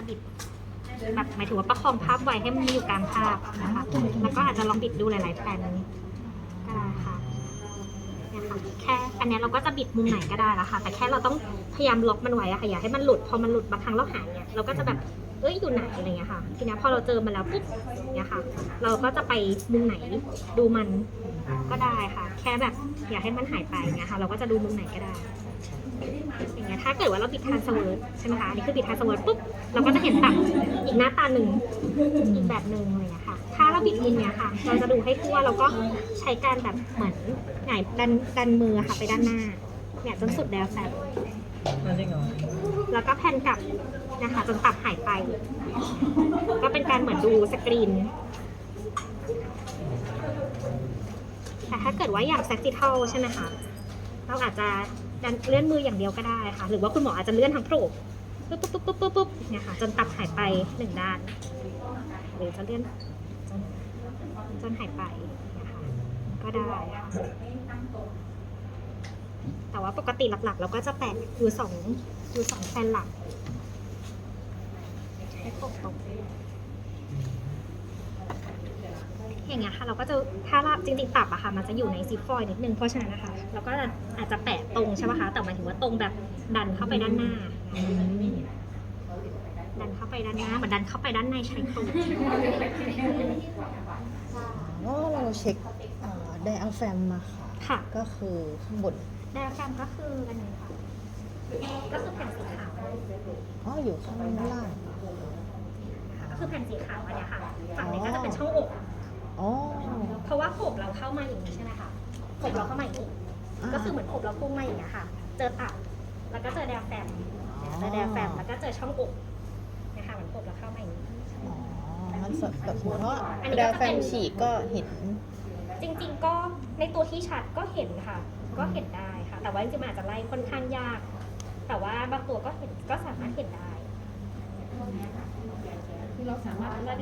จะบิดแบบหมายถึงว่าประคองภาพไว้ให้มันอยู่กลางภาพนะคะแล้วก็อาจจะลองบิดดูหลาย ๆแผ่นก็ได้ค่ะเนี่ยค่ะแค่อันเนี้ยเราก็จะบิดมุมไหนก็ได้แล้วค่ะ แต่แค่เราต้องพยายามล็อกมันไว้อะค่ะอย่าให้มันหลุดพอมันหลุดบางครั้งเราหายเนี่ยเราก็จะแบบเอ้ยอยู่ไหนอะไรเงี้ยค่ะ ทีนี้พอเราเจอมันแล้วปุ๊บเงี้ยค่ะ เราก็จะไปมุมไหนดูมันก็ได้ค่ะ แค่แบบอย่าให้มันหายไปเงี้ยค่ะ เราก็จะดูมุมไหนก็ได้ อย่างเงี้ยถ้าเกิดว่าเราบิดทานสวิร์ดใช่ไหมคะอันนี้คือบิดทานสวิร์ดปุ๊บเราก็จะเห็นตับอีกหน้าตาหนึ่งอีกแบบหนึ่งอะไรอย่างเงี้ยค่ะ ถ้าเราบิดมุมเนี้ยค่ะ เราจะดูให้ทั่วเราก็ใช้การแบบเหมือนหงายดันดันมือค่ะไปด้านหน้าเนี่ยจนสุดแล้วแฟบแล้วก็แผ่นกลับนะคะจนตับหายไป ก็เป็นการเหมือนดูสกรีนแต่ถ้าเกิดว่าอยากแซกซิทัลใช่ไหมคะเราอาจจะ ดันเลื่อนมืออย่างเดียวก็ได้ค่ะ หรือว่าคุณหมออาจจะเลื่อนทั้งโผล่ปุ๊บปุ๊บปุ๊บปุ๊บปุ๊บปุ๊บเนี่ยค่ะ จนตับหายไปหนึ่งด้าน หรือจะเลื่อนจนจนหายไปเนี่ยค่ะก็ได้ค่ะแต่ว่าปกติหลักๆ เราก็จะแปะอยู่สองอยู่สองแผ่นหลักให้ปกตรง อย่างเงี้ยค่ะเราก็จะถ้าเราจริงๆตับอะค่ะ มันจะอยู่ในซิฟฟอยล์นิดนึงเพราะฉะนั้นนะคะเราก็อาจจะแปะตรงใช่ไหมคะแต่หมายถึงว่าตรงแบบดันเข้าไปด้านหน้า ดันเข้าไปด้านหน้าเหมือนดันเข้าไปด้านในใช้ตรงก็เราเช็คไดอะแฟมมาค่ะค่ะ ก็คือข้างบนไดอะแกรมก็คืออันนี้ค่ะก็คือแผ่นสีขาวอ๋ออยู่ข้างล่างค่ะก็คือแผ่นสีขาวอันเนี้ยค่ะ ฝั่งนี้ก็จะเป็นช่องอก อ๋อ เพราะว่าผม เราเข้ามาอย่างนี้ใช่ไหมคะผมเราเข้ามาอย่างนี้ ก็คือเหมือนผมเราพุ่งมาอย่างเงี้ยค่ะ เจอตับแล้วก็เจอแดร์แฟมเจอแดร์แฟมแล้วก็เจอช่องอกนะคะเหมือนผมเราเข้ามาอย่างนี้อ๋อมันสดแบบสมมติว่าอันนี้ไดก็อะจะแฟเป็นมฉีกก็เห็น จริง ๆ ก็ในตัวที่ชัดก็เห็นค่ะ ก็เห็นได้ค่ะ แต่ว่าจริงๆมันอาจจะไล่ค่อนข้างยาก แต่ว่าบางตัวก็เห็นก็สามารถเห็นได้คือเราสามารถ